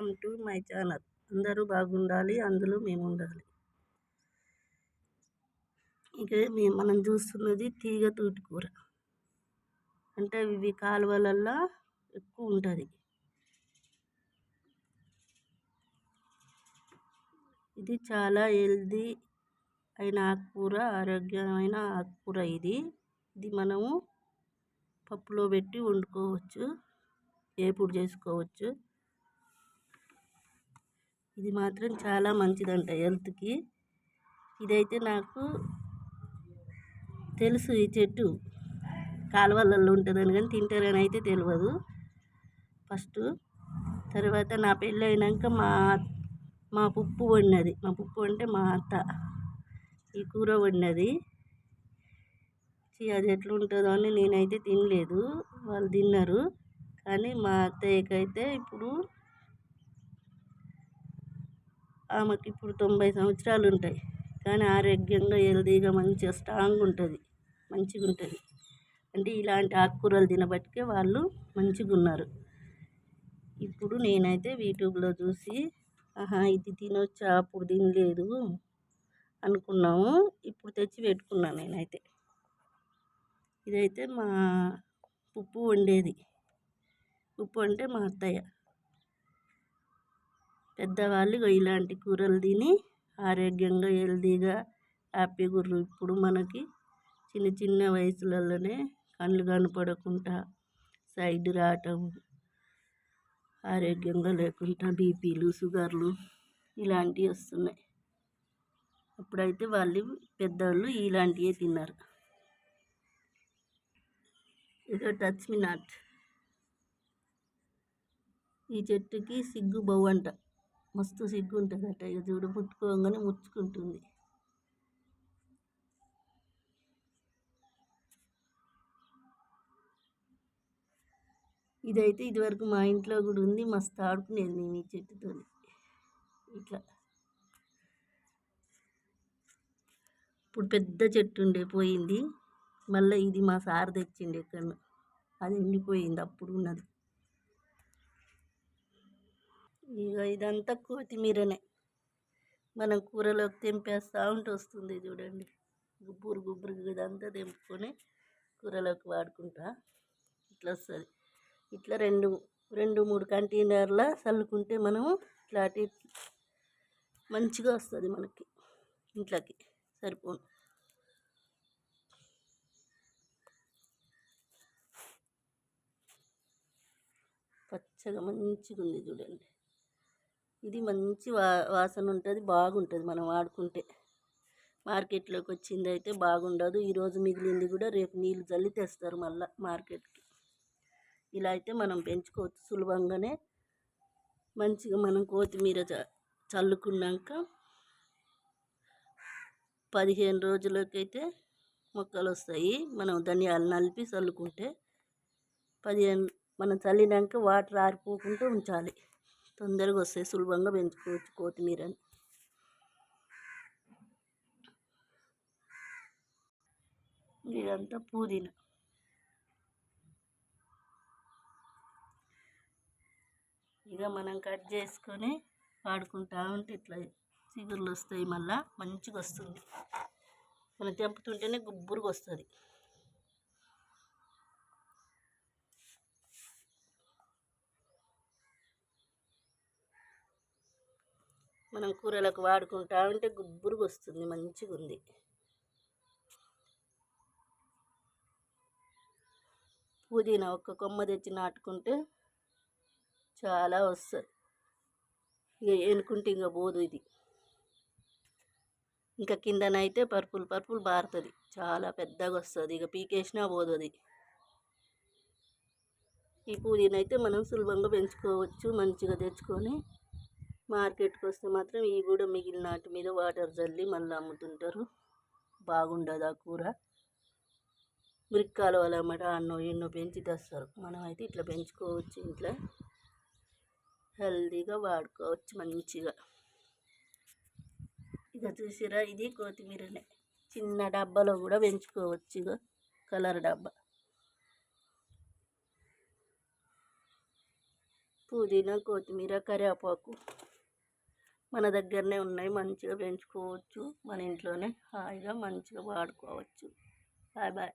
Welcome to my channel అందరూ బాగుండాలి అందులో మేము ఉండాలి ఇక మనం చూస్తున్నది తీగ తూటి కూర అంటే ఇవి కాలువలల్లో ఎక్కువ ఉంటుంది. ఇది చాలా హెల్దీ అయిన ఆకుకూర ఆరోగ్యమైన ఆకుకూర ఇది. ఇది మనము పప్పులో పెట్టి వండుకోవచ్చు ఏపుడు చేసుకోవచ్చు. ఇది మాత్రం చాలా మంచిదంట హెల్త్కి. ఇదైతే నాకు తెలుసు ఈ చెట్టు. కాలువలలో ఉంటుందని కానీ తింటారని అయితే తెలియదు ఫస్ట్ తర్వాత నా పెళ్ళి అయినాక మా మా పుప్పు వండినది. మా పుప్పు అంటే మా అత్త. ఈ కూర వండినది. అది ఎట్లుంటుందో అని నేనైతే తినలేదు. వాళ్ళు తిన్నారు. కానీ మా అత్తయ్యకైతే ఇప్పుడు ఆమెకి ఇప్పుడు తొంభై సంవత్సరాలు ఉంటాయి కానీ ఆరోగ్యంగా హెల్దీగా మంచిగా స్ట్రాంగ్ ఉంటుంది. మంచిగా ఉంటుంది అంటే ఇలాంటి ఆకుకూరలు తినబట్టికే వాళ్ళు మంచిగా ఉన్నారు ఇప్పుడు నేనైతే యూట్యూబ్లో చూసి ఆహా ఇది తినొచ్చా? అప్పుడు తినలేదు అనుకున్నాము. ఇప్పుడు తెచ్చి పెట్టుకున్నాను నేనైతే. ఇదైతే మా ఉప్పు వండేది. ఉప్పు అంటే మా అత్తయ్య. పెద్దవాళ్ళు ఇలాంటి కూరలు తిని ఆరోగ్యంగా హెల్తీగా హ్యాపీగా ఇప్పుడు మనకి చిన్న చిన్న వయసులలోనే కళ్ళు కనపడకుండా సైడ్ రావటం ఆరోగ్యంగా లేకుండా బీపీలు షుగర్లు ఇలాంటివి వస్తున్నాయి. అప్పుడైతే వాళ్ళు పెద్దవాళ్ళు ఇలాంటివే తిన్నారు. ఏదో టచ్ మీ నాట్. ఈ చెట్టుకి సిగ్గు బవ్వంట. మస్తు సిగ్గు ఉంటుందట ఇక చూడు పుట్టుకోగానే ముచ్చుకుంటుంది. ఇదైతే ఇదివరకు మా ఇంట్లో కూడా ఉంది. మస్తు ఆడుకునేది మేము ఈ చెట్టుతో ఇట్లా. ఇప్పుడు పెద్ద చెట్టు ఉండే పోయింది. మళ్ళీ ఇది మా సార్ తెచ్చిండే ఎక్కడ అది ఎండిపోయింది. అప్పుడు ఉన్నది. ఇక ఇదంతా కొత్తిమీరనే. మనం కూరలోకి తెంపేస్తూ ఉంటే వస్తుంది చూడండి. గుబ్బురు గుబ్బురు ఇదంతా తెంపుకొని కూరలోకి వాడుకుంటా ఇట్లా వస్తుంది. ఇట్లా రెండు రెండు మూడు కంటైనర్ల చల్లుకుంటే మనం ఇట్లాంటి మంచిగా వస్తుంది మనకి ఇంట్లోకి సరిపోను. పచ్చగా మంచిగా ఉంది చూడండి. ఇది మంచి వా వాసన ఉంటుంది బాగుంటుంది మనం వాడుకుంటే. మార్కెట్లోకి వచ్చింది అయితే బాగుండదు ఈరోజు మిగిలింది కూడా రేపు నీళ్ళు చల్లి తెస్తారు మళ్ళీ మార్కెట్కి. ఇలా అయితే మనం పెంచుకోవచ్చు సులభంగానే. మంచిగా మనం కొత్తిమీర చల్లుకున్నాక పదిహేను రోజులకైతే మొక్కలు వస్తాయి మనం ధనియాలు నలిపి చల్లుకుంటే పదిహేను మనం చల్లినాక వాటర్ ఆరిపోకుండా ఉంచాలి. తొందరగా వస్తాయి. సులభంగా పెంచుకోవచ్చు కొత్తిమీరని. ఇదంతా పుదీనా. ఇక మనం కట్ చేసుకొని వాడుకుంటా ఉంటే ఇట్లా చిగుర్లు వస్తాయి మళ్ళీ మంచిగా వస్తుంది. మనం తెంపుతుంటేనే గుబ్బురుగా వస్తుంది. మనం కూరలకు వాడుకుంటా ఉంటే గుబ్బురుగా వస్తుంది మంచిగా ఉంది పుదీనా ఒక్క కొమ్మ తెచ్చి నాటుకుంటే చాలా వస్తుంది. ఇక ఎనుకుంటే ఇంకా పోదు ఇది. ఇంకా కిందనైతే పర్పుల్ పర్పుల్ బారుతుంది. చాలా పెద్దగా వస్తుంది ఇక పీకేసినా పోదు అది ఈ పుదీనైతే మనం సులభంగా పెంచుకోవచ్చు మంచిగా తెచ్చుకొని మార్కెట్కి వస్తే మాత్రం ఇవి కూడా మిగిలిన వాటి మీద వాటర్ చల్లి మళ్ళీ అమ్ముతుంటారు. బాగుండదు ఆ కూర. మిరికాలు అన్నమాట అన్నో ఎన్నో పెంచి తెస్తారు. మనం అయితే ఇట్లా పెంచుకోవచ్చు ఇంట్లో. హెల్దీగా వాడుకోవచ్చు మంచిగా. ఇక చూసిరా ఇది కొత్తిమీరనే. చిన్న డబ్బాలో కూడా పెంచుకోవచ్చు ఇక కలర్ డబ్బా. పుదీనా కొత్తిమీర కరివేపాకు. మన దగ్గరనే ఉన్నాయి. మంచిగా పెంచుకోవచ్చు. మన ఇంట్లోనే హాయిగా మంచిగా వాడుకోవచ్చు. Bye bye.